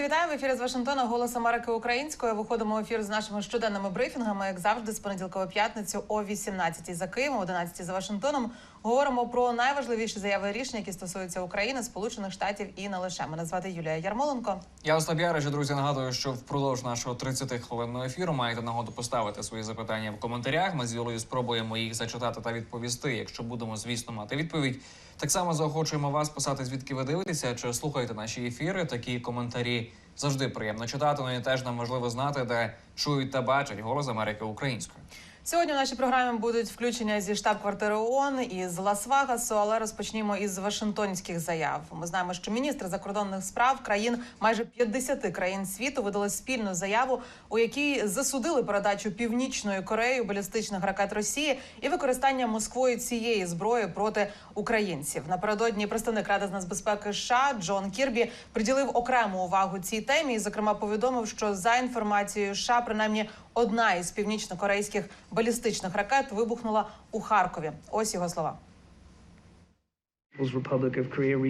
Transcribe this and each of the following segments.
Друзі, вітаю в ефірі з Вашингтона. Голос Америки українською. Виходимо в ефір з нашими щоденними брифінгами, як завжди, з понеділка по п'ятницю о 18 за Києвом, 11 за Вашингтоном. Говоримо про найважливіші заяви і рішення, які стосуються України, Сполучених Штатів і не лише. Мене звати Юлія Ярмоленко. Я Остап Ярич, друзі. Нагадую, що впродовж нашого 30 хвилинного ефіру маєте нагоду поставити свої запитання в коментарях. Ми з Юлею спробуємо їх зачитати та відповісти, якщо будемо, звісно, мати відповідь. Так само заохочуємо вас писати, звідки ви дивитеся, чи слухаєте наші ефіри. Такі коментарі завжди приємно читати. Ну теж нам важливо знати, де чують та бачать голос Америки українською. Сьогодні в нашій програмі будуть включення зі штаб-квартири ООН і з Лас-Вегасу, але розпочнімо із Вашингтонських заяв. Ми знаємо, що міністри закордонних справ країн майже 50 країн світу видали спільну заяву, у якій засудили передачу північною Кореєю балістичних ракет Росії і використання Москвою цієї зброї проти українців. Напередодні представник Ради з нацбезпеки США Джон Кірбі приділив окрему увагу цій темі і, зокрема, повідомив, що за інформацією США, принаймні одна із північно-корейських балістичних ракет вибухнула у Харкові. Ось його слова.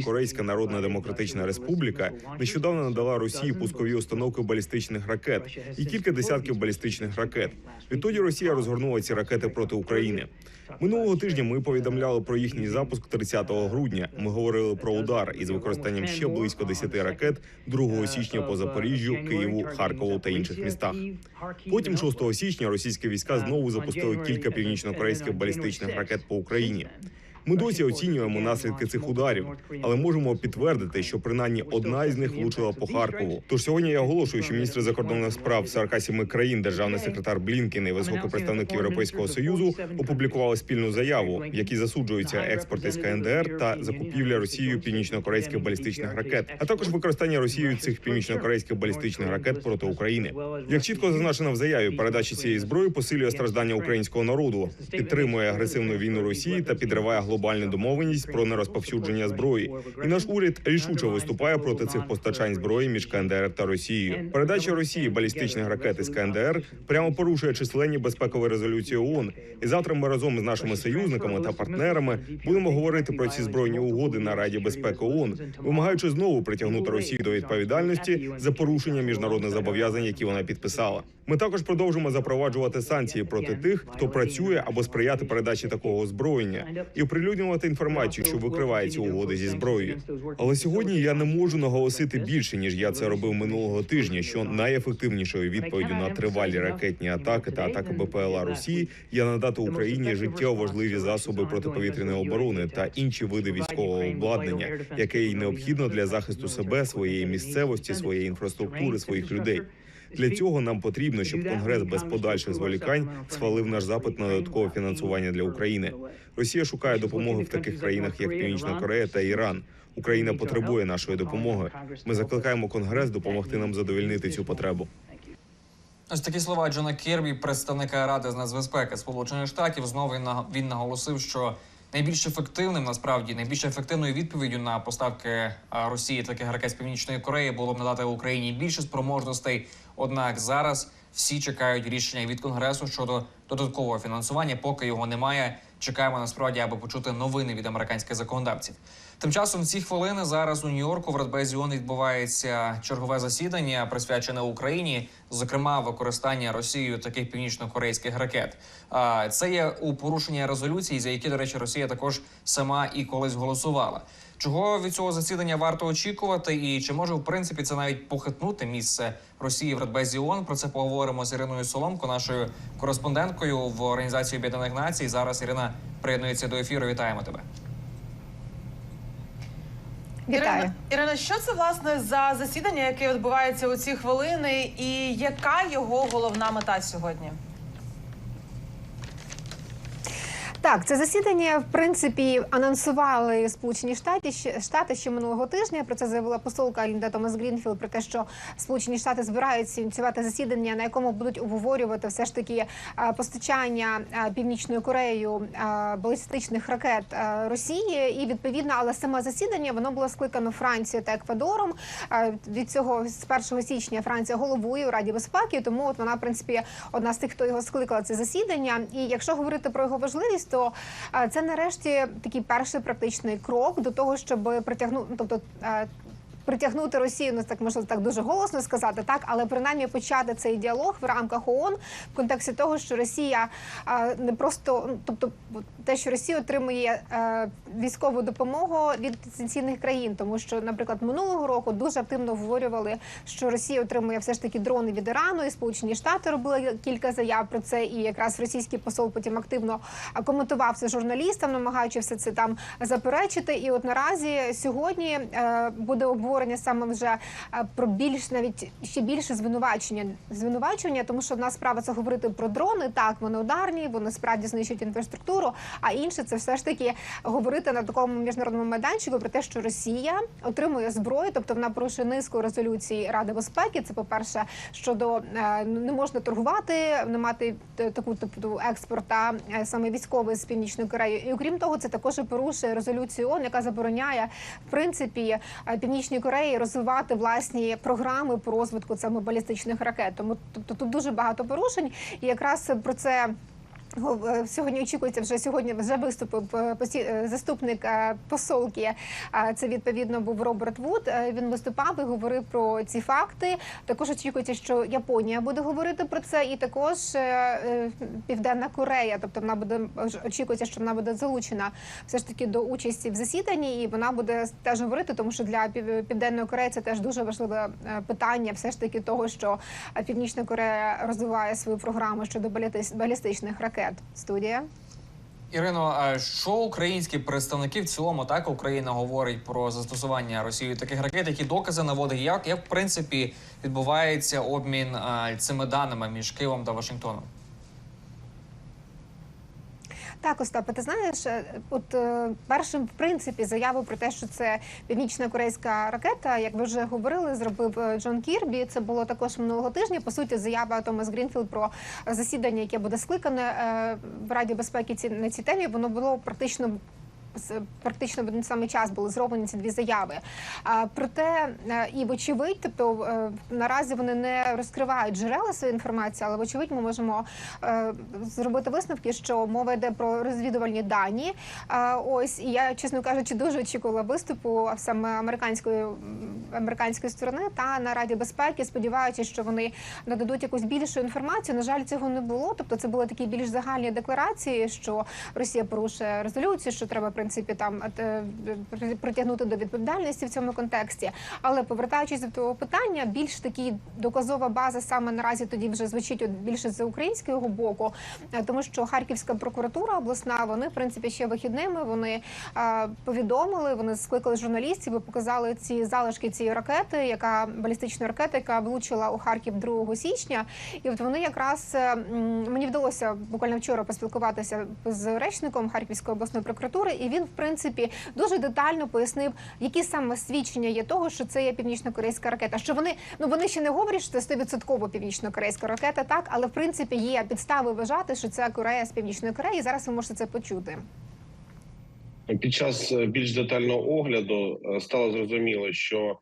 Корейська Народна Демократична Республіка нещодавно надала Росії пускові установки балістичних ракет і кілька десятків балістичних ракет. Відтоді Росія розгорнула ці ракети проти України. Минулого тижня ми повідомляли про їхній запуск 30 грудня. Ми говорили про удар із використанням ще близько 10 ракет 2 січня по Запоріжжю, Києву, Харкову та інших містах. Потім 6 січня російські війська знову запустили кілька північно-корейських балістичних ракет по Україні. Ми досі оцінюємо наслідки цих ударів, але можемо підтвердити, що принаймні одна із них влучила по Харкову. Тож сьогодні я оголошую, що міністр закордонних справ 47 країн, державний секретар Блінкен і високий представник Європейського союзу опублікували спільну заяву, в якій засуджується експорт із КНДР та закупівля Росією північно-корейських балістичних ракет, а також використання Росією цих північно-корейських балістичних ракет проти України. Як чітко зазначено в заяві, передача цієї зброї посилює страждання українського народу, підтримує агресивну війну Росії та підриває глобальну домовленість про нерозповсюдження зброї. І наш уряд рішуче виступає проти цих постачань зброї між КНДР та Росією. Передача Росії балістичних ракет із КНДР прямо порушує численні безпекові резолюції ООН. І завтра ми разом з нашими союзниками та партнерами будемо говорити про ці збройні угоди на Раді безпеки ООН, вимагаючи знову притягнути Росію до відповідальності за порушення міжнародних зобов'язань, які вона підписала. Ми також продовжимо запроваджувати санкції проти тих, хто працює або сприяти передачі такого озброєння, і оприлюднювати інформацію, що викриває ці угоди зі зброєю. Але сьогодні я не можу наголосити більше ніж я це робив минулого тижня. Що найефективнішою відповіддю на тривалі ракетні атаки та атаки БПЛА Росії є надати Україні життєво важливі засоби протиповітряної оборони та інші види військового обладнання, яке їй необхідно для захисту себе, своєї місцевості, своєї інфраструктури, своїх людей. Для цього нам потрібно, щоб Конгрес без подальших зволікань схвалив наш запит на додаткове фінансування для України. Росія шукає допомоги в таких країнах, як Північна Корея та Іран. Україна потребує нашої допомоги. Ми закликаємо Конгрес допомогти нам задовільнити цю потребу. Ось такі слова Джона Кірбі, представника Ради з нацбезпеки Сполучених Штатів. Знову він він наголосив, що найбільш ефективним, насправді найбільш ефективною відповіддю на поставки Росії таких ракет з північної Кореї було б надати Україні більше спроможностей. Однак зараз всі чекають рішення від конгресу щодо додаткового фінансування. Поки його немає, чекаємо насправді, аби почути новини від американських законодавців. Тим часом в ці хвилини зараз у Нью-Йорку в Радбезі ООН відбувається чергове засідання, присвячене Україні, зокрема використання Росією таких північно-корейських ракет. А це є у порушення резолюції, за які, до речі, Росія також сама і колись голосувала. Чого від цього засідання варто очікувати, і чи може в принципі це навіть похитнути місце Росії в Радбезі ООН? Про це поговоримо з Іриною Соломко, нашою кореспонденткою в Організації Об'єднаних Націй. Зараз Ірина приєднується до ефіру. Вітаємо тебе. Вітаю. Ірина, Ірина, що це власне за засідання, яке відбувається у ці хвилини, і яка його головна мета сьогодні? Так, це засідання в принципі анонсували Сполучені Штати Штати ще минулого тижня. Про це заявила посолка Лінда Томас Грінфілд про те, що Сполучені Штати збираються ініціювати засідання, на якому будуть обговорювати все ж таки постачання північною Кореєю балістичних ракет Росії. І відповідно, але саме засідання воно було скликано Францією та Еквадором. Від цього з 1 січня Франція головує у Раді безпеки, тому от вона в принципі одна з тих, хто його скликала це засідання. І якщо говорити про його важливість, то е, це нарешті такий перший практичний крок до того, щоб притягнути, тобто. е, притягнути Росію, ну так можна так дуже голосно сказати, так, але принаймні почати цей діалог в рамках ООН в контексті того, що Росія а, не просто ну, тобто те, що Росія отримує е, військову допомогу від потенційних країн, тому що, наприклад, минулого року дуже активно обговорювали, що Росія отримує все ж таки дрони від Ірану, і Сполучені Штати робили кілька заяв про це. І якраз російський посол потім активно коментував це журналістам, намагаючи все це там заперечити. І от наразі сьогодні е, буде обговорення саме вже е, про більш навіть ще більше звинувачення. Звинувачення, тому що одна справа це говорити про дрони. Так, вони ударні, вони справді знищують інфраструктуру. А інше це все ж таки говорити на такому міжнародному майданчику про те, що Росія отримує зброю, тобто вона порушує низку резолюцій Ради безпеки. Це по перше, щодо е, не можна торгувати, не мати таку тобто експорта е, саме військовий з північної Кореї. І окрім того, це також порушує резолюцію ООН, яка забороняє в принципі е, північній Кореї розвивати власні програми по розвитку саме балістичних ракет. Тому тобто тут дуже багато порушень, і якраз про це. Е, Сьогодні очікується вже сьогодні вже виступив е, е, заступник посолки. Це відповідно був Роберт Вуд. Він виступав і говорив про ці факти. Також очікується, що Японія буде говорити про це, і також Південна Корея. Тобто вона буде очікується, що вона буде залучена все ж таки до участі в засіданні, і вона буде теж говорити, тому що для Пів- Південної Кореї це теж дуже важливе питання. Все ж таки того, що Північна Корея розвиває свою програму щодо балістич- балістичних ракет. Студія. Ірино, а що українські представники в цілому так Україна говорить про застосування Росією таких ракет, які докази наводить, як, як в принципі відбувається обмін цими даними між Києвом та Вашингтоном? Так, Остапе, ти знаєш, е, от е, першим в принципі заяву про те, що це північна корейська ракета, як ви вже говорили, зробив е, Джон Кірбі. Це було також минулого тижня. По суті, заява Томас Грінфілд про засідання, яке буде скликане в Раді безпеки на цій темі. Воно було практично. Практично в один самий час були зроблені ці дві заяви. Проте е, і вочевидь, тобто е, наразі вони не розкривають джерела своєї інформації, але вочевидь ми можемо е, зробити висновки, що мова йде про розвідувальні дані. Ось і я, чесно кажучи, дуже очікувала виступу саме американської американської сторони та на Раді безпеки, сподіваючись, що вони нададуть якусь більшу інформацію. На жаль, цього не було. Тобто, це були такі більш загальні декларації, що Росія порушує резолюцію, що треба принципі там е, притягнути до відповідальності в цьому контексті. Але повертаючись до того питання, більш такі доказова база саме наразі тоді вже звучить більше з українського боку, е, тому що Харківська прокуратура обласна, вони в принципі ще вихідними вони е, повідомили, вони скликали журналістів і показали ці залишки цієї ракети, яка балістичної ракети, яка влучила у Харків 2 січня. І от вони якраз е, мені вдалося буквально вчора поспілкуватися з речником Харківської обласної прокуратури, і він, в принципі, дуже детально пояснив, які саме свідчення є того, що це є північно-корейська ракета. Що вони ну вони ще не говорять, що це стовідсотково північно-корейська ракета, так але в принципі є підстави вважати, що це Корея з північної Кореї. Зараз ви можете це почути. Під час е, більш детального огляду е, стало зрозуміло, що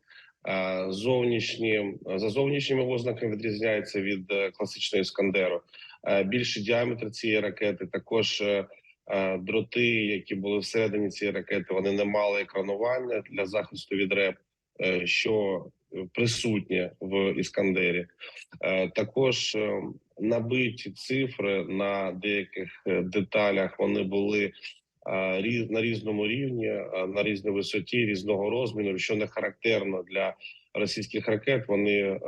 е, зовнішні за зовнішніми ознаками відрізняється від класичного іскандеру. Більший діаметр цієї ракети, також дроти, які були всередині цієї ракети, вони не мали екранування для захисту від реп, е, що присутнє в іскандері. Е, Також е, набиті цифри на деяких е, деталях вони були на різному рівні, на різній висоті, різного розміру, що не характерно для російських ракет. Вони е,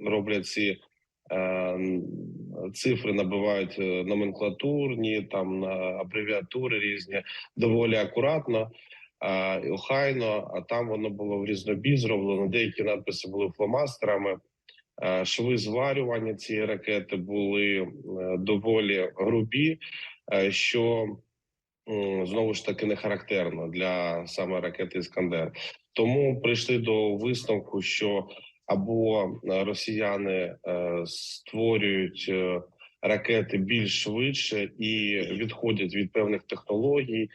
роблять ці е, цифри, набивають е, номенклатурні, там на абревіатури різні, доволі акуратно. Охайно, а там воно було в різнобій зроблено. Деякі надписи були фломастерами. Шви зварювання цієї ракети були е, доволі грубі, е, що знову ж таки не характерно для саме ракети Іскандер. Тому прийшли до висновку, що або е, росіяни е, створюють е, ракети більш швидше і відходять від певних технологій.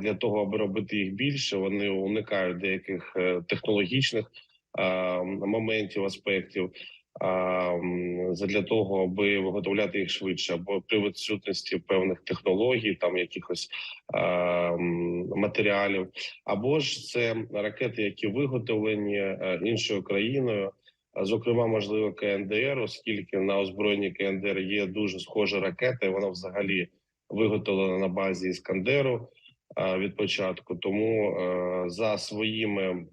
Для того аби робити їх більше, вони уникають деяких технологічних моментів, аспектів. Задля того, аби виготовляти їх швидше, або при відсутності певних технологій, там якихось матеріалів, або ж це ракети, які виготовлені е, іншою країною. Зокрема, можливо, КНДР, оскільки на озброєнні КНДР є дуже схожа ракета, і вона взагалі виготовлена на базі Іскандеру е, від початку. Тому е, за своїми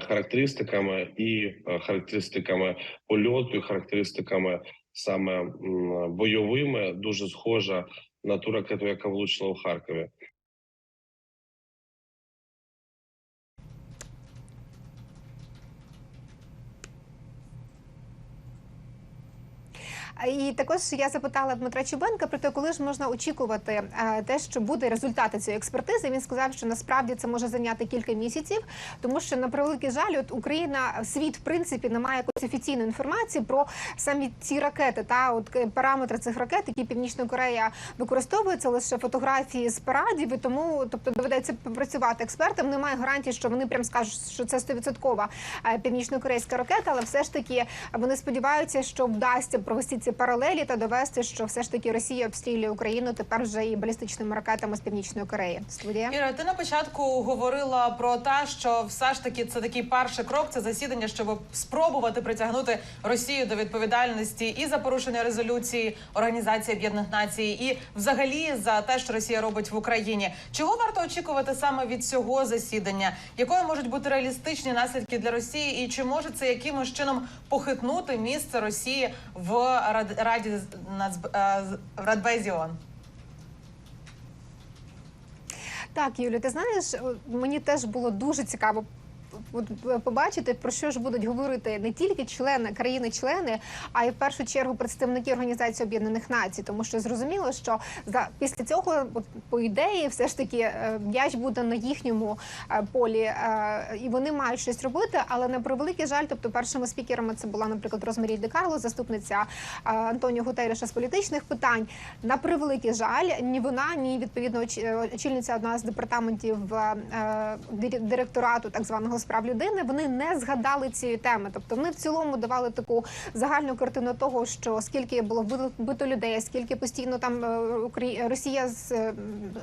характеристиками і е, характеристиками польоту, і характеристиками саме бойовими, дуже схожа на ту ракету, яка влучила у Харкові. І також я запитала Дмитра Чубенка про те, коли ж можна очікувати е, те, що буде результати цієї експертизи. Він сказав, що насправді це може зайняти кілька місяців, тому що на превеликий жаль, от Україна світ в принципі не має якоїсь офіційної інформації про самі ці ракети. Та от е, параметри цих ракет, які Північна Корея використовує, це лише фотографії з парадів. І тому, тобто, доведеться попрацювати експертам. Немає гарантії, що вони прям скажуть, що це стовідсоткова е, північно-корейська ракета, але все ж таки вони сподіваються, що вдасться провести ці паралелі та довести, що все ж таки Росія обстрілює Україну тепер вже і балістичними ракетами з північної Кореї. Студія. Іра, ти на початку говорила про те, що все ж таки це такий перший крок, це засідання, щоб спробувати притягнути Росію до відповідальності і за порушення резолюції Організації Об'єднаних Націй, і взагалі за те, що Росія робить в Україні. Чого варто очікувати саме від цього засідання? Якою можуть бути реалістичні наслідки для Росії, і чи може це якимось чином похитнути місце Росії в Рад- Раді в Радбезі? Так, Юлю, ти знаєш, мені теж було дуже цікаво. Е, побачити про що ж будуть говорити не тільки члени країни-члени, а й в першу чергу представники організації Об'єднаних Націй, тому що зрозуміло, що за після цього, от, по ідеї, все ж таки е, м'яч буде на їхньому е, полі, і вони мають щось робити. Але на превеликий жаль, тобто першими спікерами це була, наприклад, Розмарі Де Карло, заступниця Антоніо Гутерреша з політичних питань. На превеликий жаль, ні вона, ні відповідно очільниця одного з департаментів директорату так званого справ людини. Вони не згадали цієї теми. Тобто вони в цілому давали таку загальну картину того, що скільки було вбито- людей, скільки постійно там е, Росія з- е,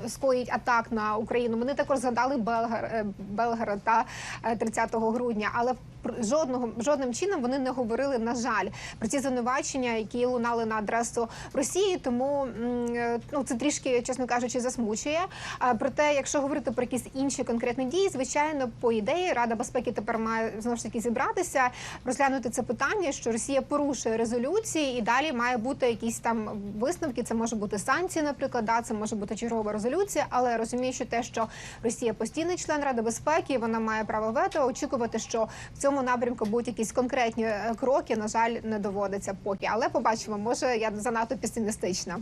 скоїть атак на Україну. Вони також згадали Белгар, Белгара та е, 30 грудня, але жодного жодним чином вони не говорили на жаль про ці звинувачення, які лунали на адресу Росії. Тому е, ну це трішки, чесно кажучи, засмучує. А проте, якщо говорити про якісь інші конкретні дії, звичайно, по ідеї Рада безпеки тепер має знову ж таки зібратися, розглянути це питання, що Росія порушує резолюції, і далі має бути якісь там висновки. Це може бути санкції, наприклад, да, це може бути чергова резолюція. Але розумію, що те, що Росія постійний член Ради безпеки, вона має право вето. Очікувати, що в цьому напрямку будуть якісь конкретні е, кроки. На жаль, не доводиться поки. Але побачимо, може я занадто песимістична.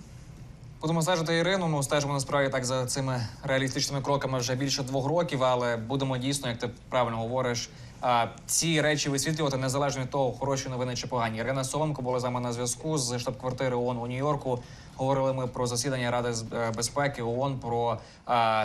Будемо стежити Ірину. Ми стежимо насправді так за цими реалістичними кроками вже більше двох років, але будемо дійсно, як ти правильно говориш, ці речі висвітлювати незалежно від того, хороші новини чи погані. Ірина Соломко була з нами на зв'язку з штаб-квартири ООН у Нью-Йорку. Говорили ми про засідання Ради е, безпеки ООН, про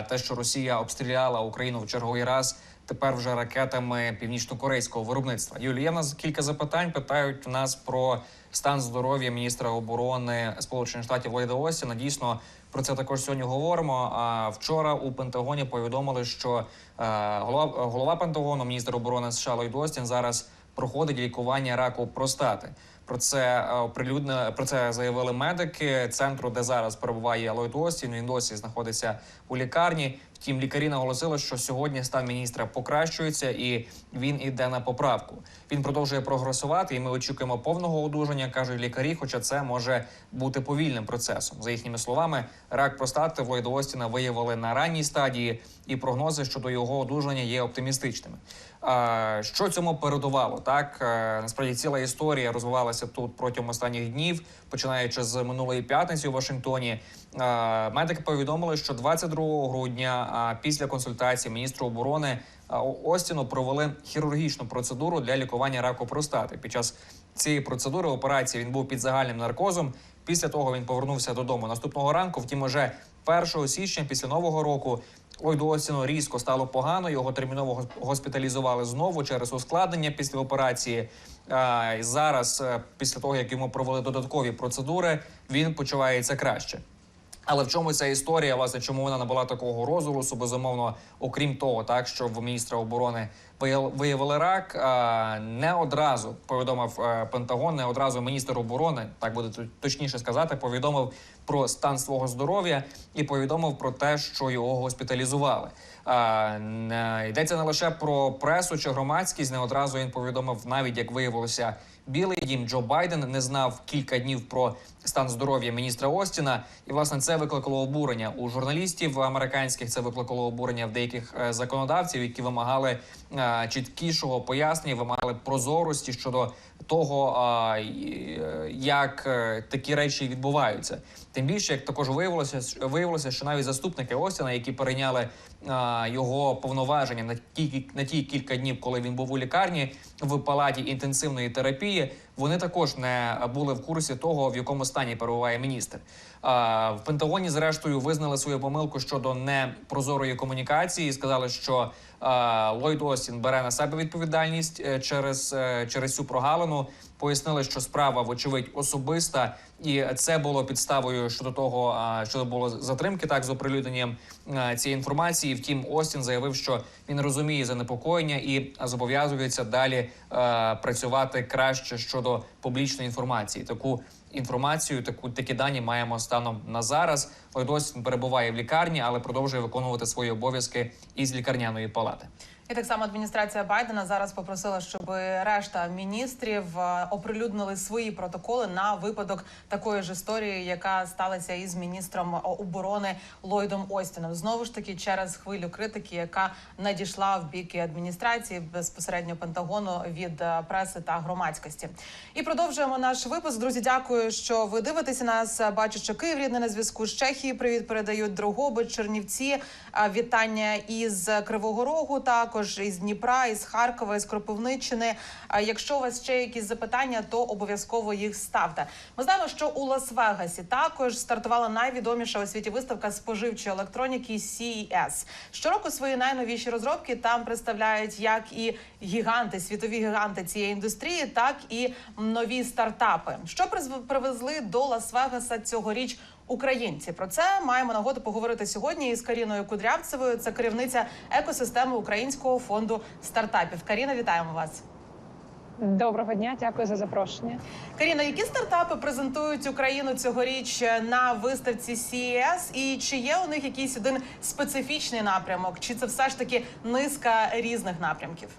те, що Росія обстріляла Україну в черговий раз. Тепер вже ракетами північно-корейського виробництва. Юлія, в нас кілька запитань. Питають нас про стан здоров'я міністра оборони Сполучених Штатів Ллойда Остіна. Дійсно про це також сьогодні говоримо. А вчора у Пентагоні повідомили, що е, голова, голова Пентагону, міністр оборони США Ллойд Остін зараз проходить лікування раку простати. Про це е, оприлюднили, про це заявили медики центру, де зараз перебуває Ллойд Остін. Він досі знаходиться у лікарні. Втім, лікарі наголосили, що сьогодні стан міністра покращується і він іде на поправку. Він продовжує прогресувати, і ми очікуємо повного одужання, кажуть лікарі. Хоча це може бути повільним процесом. За їхніми словами, рак простати в Ллойда Остіна виявили на ранній стадії, і прогнози щодо його одужання є оптимістичними. Що цьому передувало? Так Е, насправді ціла історія розвивалася тут протягом останніх днів, починаючи з минулої п'ятниці у Вашингтоні. Е, Медики повідомили, що 22 грудня після консультації міністру оборони Остіну провели хірургічну процедуру для лікування раку простати. Під час цієї процедури операції він був під загальним наркозом. Після того він повернувся додому наступного ранку. Втім, уже 1 січня, після нового року, Ллойду Остіну різко стало погано. Його терміново госпіталізували знову через ускладнення після операції. А, і зараз, е, після того як йому провели додаткові процедури, він почувається краще. Але в чому ця історія, власне, чому вона набула такого розголосу? Безумовно, окрім того, так що в міністра оборони виявили рак, не одразу повідомив е, Пентагон, не одразу міністр оборони, так буде точніше сказати, повідомив про стан свого здоров'я і повідомив про те, що його госпіталізували. Йдеться не лише про пресу чи громадськість, не одразу він повідомив, навіть як виявилося. Білий дім Джо Байден не знав кілька днів про стан здоров'я міністра Остіна, і власне це викликало обурення у журналістів американських. Це викликало обурення в деяких е, законодавців, які вимагали е, чіткішого пояснення, вимагали прозорості щодо того, як е, такі речі відбуваються. Тим більше, як також виявилося, виявилося, що навіть заступники Остіна, які перейняли його повноваження на ті на ті кілька днів, коли він був у лікарні в палаті інтенсивної терапії, вони також не були в курсі того, в якому стані перебуває міністр. В Пентагоні, зрештою, визнали свою помилку щодо непрозорої комунікації. і Сказали, що Ллойд Остін бере на себе відповідальність е, через, е, через цю прогалину. Пояснили, що справа, вочевидь, особиста, і це було підставою щодо того, що було затримки так з оприлюдненням цієї інформації. Втім, Остін заявив, що він розуміє занепокоєння і зобов'язується далі е, працювати краще щодо публічної інформації. Таку інформацію, таку такі дані маємо станом на зараз. Ллойд Остін перебуває в лікарні, але продовжує виконувати свої обов'язки із лікарняної палати. І так само адміністрація Байдена зараз попросила, щоб решта міністрів е, оприлюднили свої протоколи на випадок такої ж історії, яка сталася із міністром оборони Ллойдом Остіном. Знову ж таки, через хвилю критики, яка надійшла в бік адміністрації безпосередньо Пентагону від е, преси та громадськості. І продовжуємо наш випуск. Друзі, дякую, що ви дивитеся нас. Бачу, що Київ рідний на зв'язку з Чехії. Привіт передають Дрогобич, Чернівці. Вітання із Кривого Рогу, також із Дніпра, із Харкова, із Кропивниччини. Якщо у вас ще якісь запитання, то обов'язково їх ставте. Ми знаємо, що у Лас-Вегасі також стартувала найвідоміша у світі виставка споживчої електроніки CES. Щороку свої найновіші розробки там представляють як і гіганти, світові гіганти цієї індустрії, так і нові стартапи. Що привезли до Лас-Вегаса цьогоріч українці? Про це маємо нагоду поговорити сьогодні із Каріною Кудрявцевою. Це керівниця екосистеми Українського фонду стартапів. Каріна, вітаємо вас. Доброго дня, дякую за запрошення. Каріна, які стартапи презентують Україну цьогоріч на виставці CES? І чи є у них якийсь один специфічний напрямок, чи це все ж таки низка різних напрямків?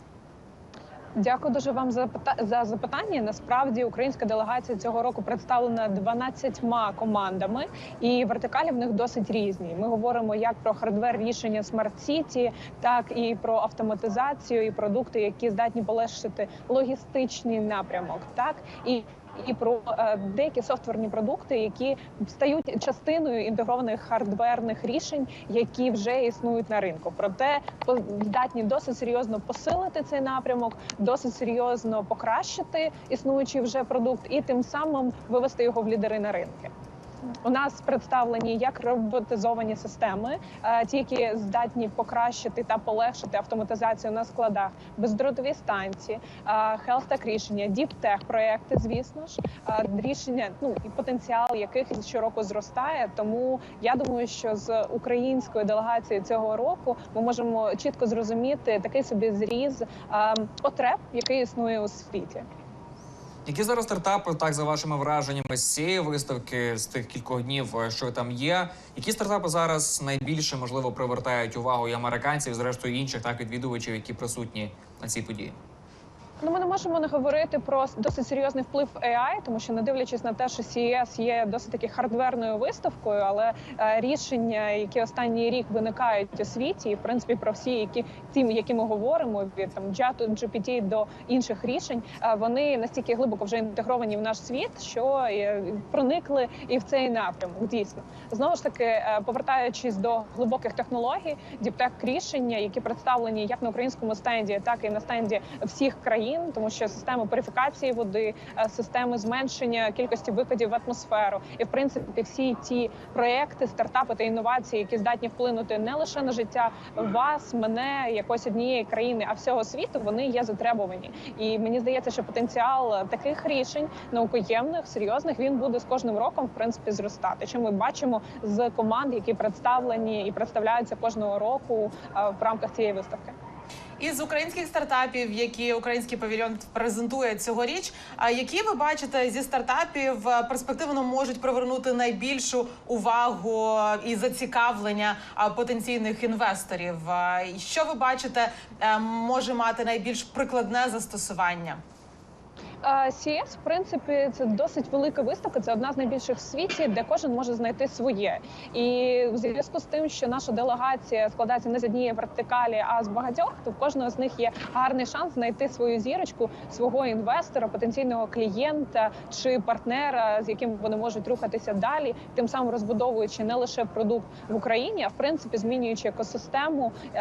Дякую дуже вам за за запитання. Насправді українська делегація цього року представлена 12 командами, і вертикалі в них досить різні. Ми говоримо як про хардвер рішення Smart City, так і про автоматизацію і продукти, які здатні полегшити логістичний напрямок, так і. І про е, деякі софтверні продукти, які стають частиною інтегрованих хардверних рішень, які вже існують на ринку. Проте здатні досить серйозно посилити цей напрямок, досить серйозно покращити існуючий вже продукт, і тим самим вивести його в лідери на ринки. У нас представлені як роботизовані системи, е, ті, які здатні покращити та полегшити автоматизацію на складах, бездротові станції, хелстек рішення, діптех проекти, звісно ж, е, рішення, ну і потенціал яких щороку зростає. Тому я думаю, що з української делегації цього року ми можемо чітко зрозуміти такий собі зріз е, потреб, який існує у світі. Які зараз стартапи, так за вашими враженнями з цієї виставки, з тих кількох днів, е, що там є? Які стартапи зараз найбільше можливо привертають увагу і американців, і, зрештою інших так відвідувачів, які присутні на цій події? Ну, ми не можемо не говорити про досить серйозний вплив AI, тому що не дивлячись на те, що CES є досить таки хардверною виставкою, але е, рішення, які останній рік виникають у світі, і в принципі про всі, які ті, які ми говоримо, від там JAT, GPT до інших рішень, е, вони настільки глибоко вже інтегровані в наш світ, що е, проникли і в цей напрямок. Дійсно, знову ж таки, повертаючись до глибоких технологій, діптек рішення, які представлені як на українському стенді, так і на стенді всіх країн. Країн, тому що системи пурифікації води, е, системи зменшення кількості викидів в атмосферу, і в принципі всі ті проекти, стартапи та інновації, які здатні вплинути не лише на життя вас, мене, якось однієї країни, а всього світу, вони є затребувані. І мені здається, що потенціал таких рішень наукоємних, серйозних, він буде з кожним роком в принципі зростати. Що ми бачимо з команд, які представлені і представляються кожного року е, в рамках цієї виставки. Із українських стартапів, які український павільйон презентує цьогоріч, а які ви бачите зі стартапів е, перспективно можуть привернути найбільшу увагу і зацікавлення потенційних інвесторів? Що ви бачите, е, може мати найбільш прикладне застосування? CES, в принципі, це досить велика виставка. Це одна з найбільших в світі, де кожен може знайти своє. І в зв'язку з тим, що наша делегація складається не з однієї вертикалі, а з багатьох, то в кожного з них є гарний шанс знайти свою зірочку, свого інвестора, потенційного клієнта чи партнера, з яким вони можуть рухатися далі, тим самим розбудовуючи не лише продукт в Україні, а в принципі змінюючи екосистему е,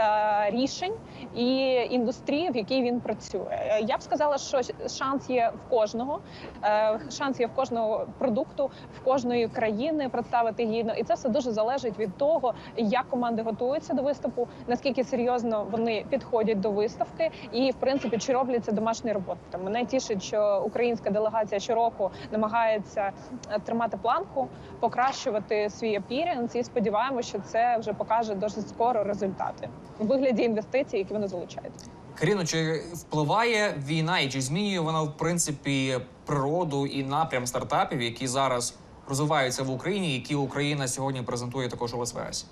рішень і індустрії, в якій він працює. Е, Я б сказала, що шанс є в кожного. е, Шанс є в кожного продукту, в кожної країни представити гідно, і це все дуже залежить від того, як команди готуються до виступу, наскільки серйозно вони підходять до виставки, і в принципі чи роблять це домашні роботи. Мене тішить, що українська делегація щороку намагається е, тримати планку, покращувати свій апірінс, і сподіваємося, що це вже покаже досить скоро результати у вигляді інвестицій, які вони залучають. Каріно, чи впливає війна і чи змінює вона в принципі природу і напрям стартапів, які зараз розвиваються в Україні, які Україна сьогодні презентує також у Лас-Вегасі?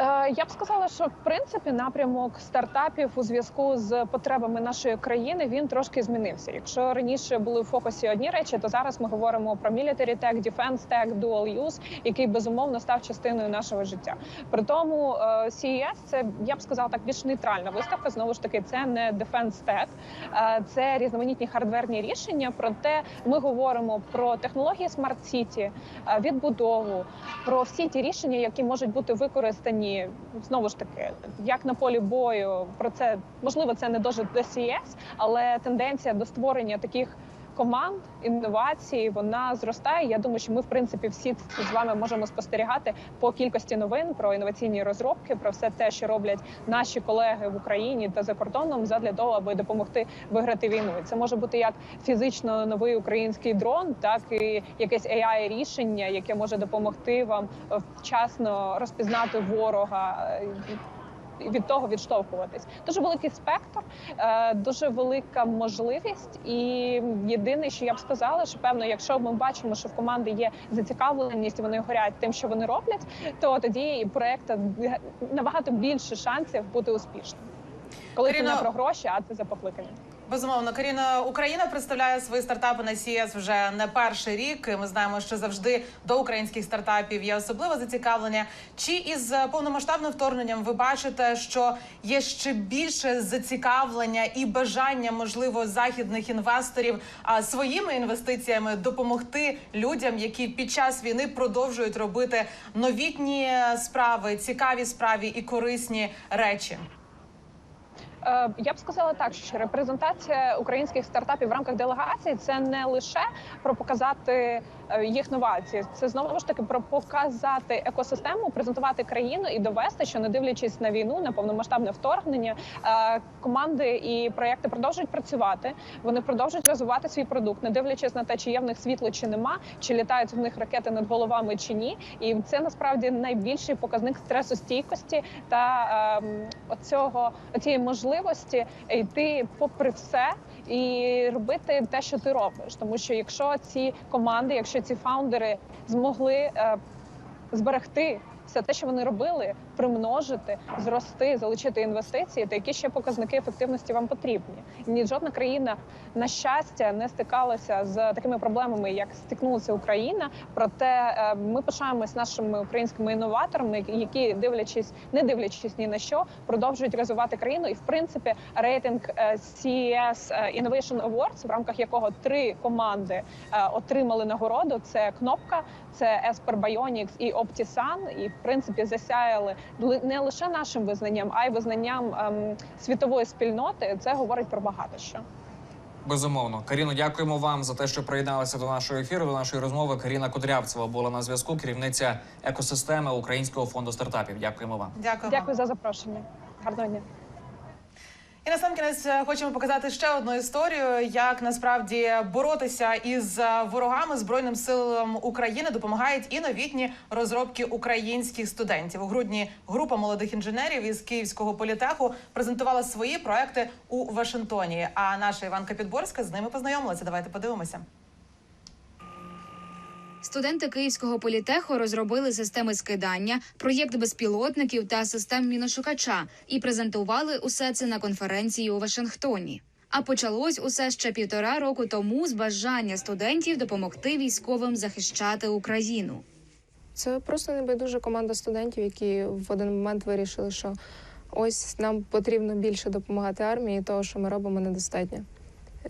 Е, Я б сказала, що в принципі напрямок стартапів у зв'язку з потребами нашої країни він трошки змінився. Якщо раніше були в фокусі одні речі, то зараз ми говоримо про military tech, defense tech, dual use, який безумовно став частиною нашого життя. При тому е, CES – це я б сказала так більш нейтральна виставка. Знову ж таки, це не defense tech, е, це різноманітні хардверні рішення. Проте ми говоримо про технології е, відбудову, про всі ті рішення, які можуть бути використані знову ж таки, як на полі бою. Про це можливо це не дуже до але тенденція до створення таких. Команд інновацій вона зростає. Я думаю, що ми в принципі всі з вами можемо спостерігати по кількості новин про інноваційні розробки, про все те, що роблять наші колеги в Україні та за кордоном, задля того, аби допомогти виграти війну. Це може бути як фізично новий український дрон, так і якесь ai рішення, яке може допомогти вам вчасно розпізнати ворога. Від того відштовхуватись дуже великий спектр, е, дуже велика можливість. І єдине, що я б сказала, що певно, якщо ми бачимо, що в команди є зацікавленість, вони горять тим, що вони роблять, то тоді і проект набагато більше шансів бути успішним. Коли це не про гроші, а це за покликанням. Безумовно, Каріна Україна представляє свої стартапи на CES вже не перший рік. Ми знаємо, що завжди до українських стартапів є особливе зацікавлення. Чи із повномасштабним вторгненням ви бачите, що є ще більше зацікавлення і бажання, можливо, західних інвесторів а своїми інвестиціями допомогти людям, які під час війни продовжують робити новітні справи, цікаві справи і корисні речі? Е, Я б сказала так, що репрезентація українських стартапів в рамках делегації це не лише про показати е, їх новації, це знову ж таки про показати екосистему, презентувати країну і довести, що не дивлячись на війну, на повномасштабне вторгнення, е, команди і проекти продовжують працювати. Вони продовжують розвивати свій продукт, не дивлячись на те, чи є в них світло, чи нема, чи літають в них ракети над головами, чи ні. І це насправді найбільший показник стресостійкості та ем, оцього оцієї можливості йти попри все і робити те, що ти робиш. Тому що якщо ці команди, якщо ці фаундери змогли е, зберегти все те, що вони робили, примножити, зрости, залучити інвестиції, то які ще показники ефективності вам потрібні? Ні, жодна країна на щастя не стикалася з такими проблемами, як стикнулася Україна. Проте е, ми пишаємось нашими українськими інноваторами, які дивлячись, не дивлячись ні на що, продовжують розвивати країну. І в принципі рейтинг е, CES Innovation Awards, в рамках якого три команди е, отримали нагороду. Це кнопка, це Esper Bionics і Optisan. І в принципі засяяли не лише нашим визнанням, а й визнанням ем, світової спільноти. Це говорить про багато що. Безумовно, Каріно, дякуємо вам за те, що приєдналися до нашого ефіру, до нашої розмови. Каріна Кудрявцева була на зв'язку, керівниця екосистеми Українського фонду стартапів. Дякуємо вам. Дякую. Дякую за запрошення. Гарного дня. І насамкінець кінець хочемо показати ще одну історію, як насправді боротися із е, ворогами збройним силам України допомагають і новітні розробки українських студентів. У грудні група молодих інженерів із Київського політеху презентувала свої проекти у Вашингтоні. А наша Іванка Підборська з ними познайомилася. Давайте подивимося. Студенти Київського політеху розробили системи скидання, проєкт безпілотників та систем міношукача і презентували усе це на конференції у Вашингтоні. А почалось усе ще півтора року тому з бажання студентів допомогти військовим захищати Україну. Це просто небайдужа команда студентів, які в один момент вирішили, що ось нам потрібно більше допомагати армії, того, що ми робимо, недостатньо.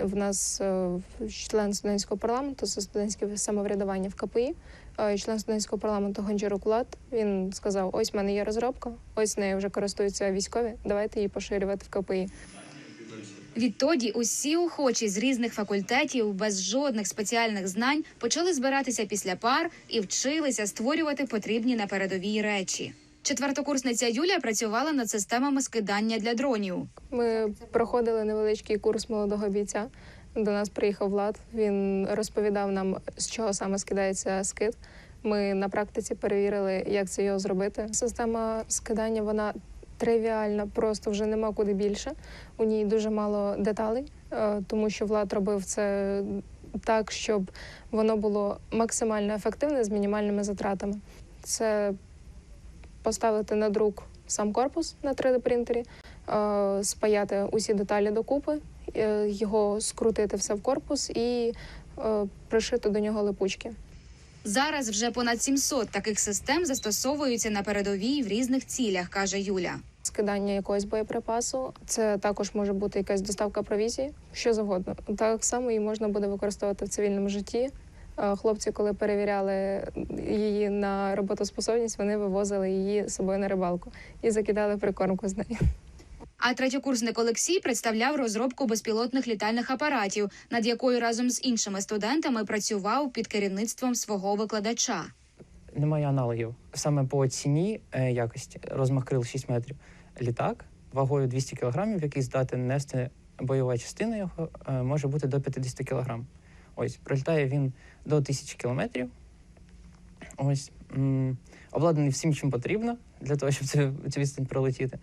В нас е, член студентського парламенту, це студентське самоврядування в КПІ, е, член студентського парламенту Гончарук Влад. Він сказав: ось в мене є розробка, ось нею вже користуються військові. Давайте її поширювати в КПІ. Відтоді усі охочі з різних факультетів без жодних спеціальних знань почали збиратися після пар і вчилися створювати потрібні на передовій речі. Четвертокурсниця Юлія працювала над системами скидання для дронів. Ми проходили невеличкий курс молодого бійця. До нас приїхав Влад. Він розповідав нам, з чого саме скидається скид. Ми на практиці перевірили, як це його зробити. Система скидання вона тривіальна, просто вже нема куди більше. У ній дуже мало деталей, е, тому що Влад робив це так, щоб воно було максимально ефективне з мінімальними затратами. Це поставити на друк сам корпус на 3D-принтері, е, спаяти усі деталі докупи, е, його скрутити все в корпус і е, пришити до нього липучки. Зараз вже понад 700 таких систем застосовуються на передовій в різних цілях, каже Юля. Скидання якогось боєприпасу, це також може бути якась доставка провізії, що завгодно. Так само її можна буде використовувати в цивільному житті. Хлопці, коли перевіряли її на роботоспособність, вони вивозили її з собою на рибалку і закидали прикормку з нею. А третьокурсник Олексій представляв розробку безпілотних літальних апаратів, над якою разом з іншими студентами працював під керівництвом свого викладача. немає аналогів. Саме по ціні е, якості розмах крил 6 метрів. Літак вагою 200 кг, який здатен нести бойова частина його, е, може бути до 50 кг. Ось прилітає він до 1000 км. Ось обладнаний всім, чим потрібно для того, щоб це, цю відстань пролетіти.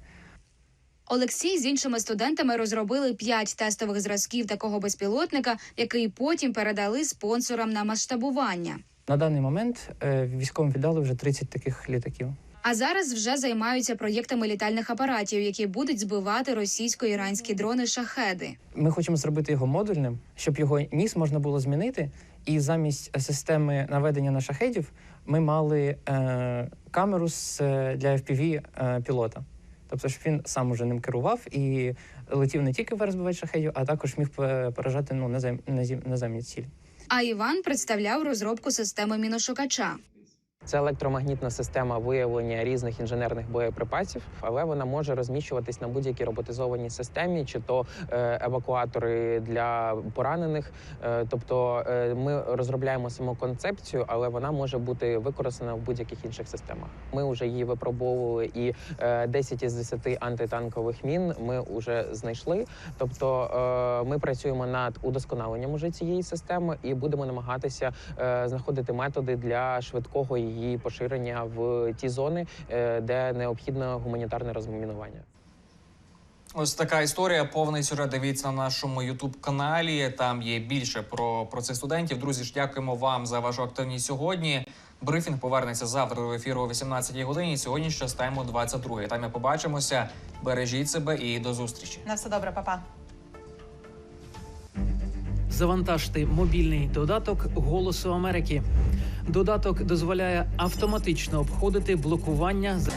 Олексій з іншими студентами розробили п'ять тестових зразків такого безпілотника, який потім передали спонсорам на масштабування. На даний момент е, військовим віддали вже 30 таких літаків. А зараз вже займаються проєктами літальних апаратів, які будуть збивати російсько-іранські дрони шахеди. Ми хочемо зробити його модульним, щоб його ніс можна було змінити. І замість системи наведення на шахедів ми мали е, камеру з, е, для FPV е, пілота. Тобто, щоб він сам уже ним керував і летів не тільки вверх збивати шахедів, а також міг е, поражати ну, назем, назем- наземні цілі. А Іван представляв розробку системи міношукача. Це електромагнітна система виявлення різних інженерних боєприпасів, але вона може розміщуватись на будь-якій роботизованій системі, чи то е, евакуатори для поранених. Е, тобто е, ми розробляємо саму концепцію, але вона може бути використана в будь-яких інших системах. Ми вже її випробовували, і е, 10 із 10 антитанкових мін ми вже знайшли. Тобто ми працюємо над удосконаленням уже цієї системи і будемо намагатися знаходити методи для швидкого її поширення в ті зони, е, де необхідно гуманітарне розмінування. Ось така історія. Повний сюжет дивіться на нашому Ютуб каналі. Там є більше про, про цих студентів. Друзі, ж дякуємо вам за вашу активність сьогодні. Брифінг повернеться завтра до ефіру о 18 годині. Сьогодні ще стаємо 22. Там ми побачимося. Бережіть себе і до зустрічі. На все добре, папа. Завантажте мобільний додаток Голосу Америки. Додаток дозволяє автоматично обходити блокування. за-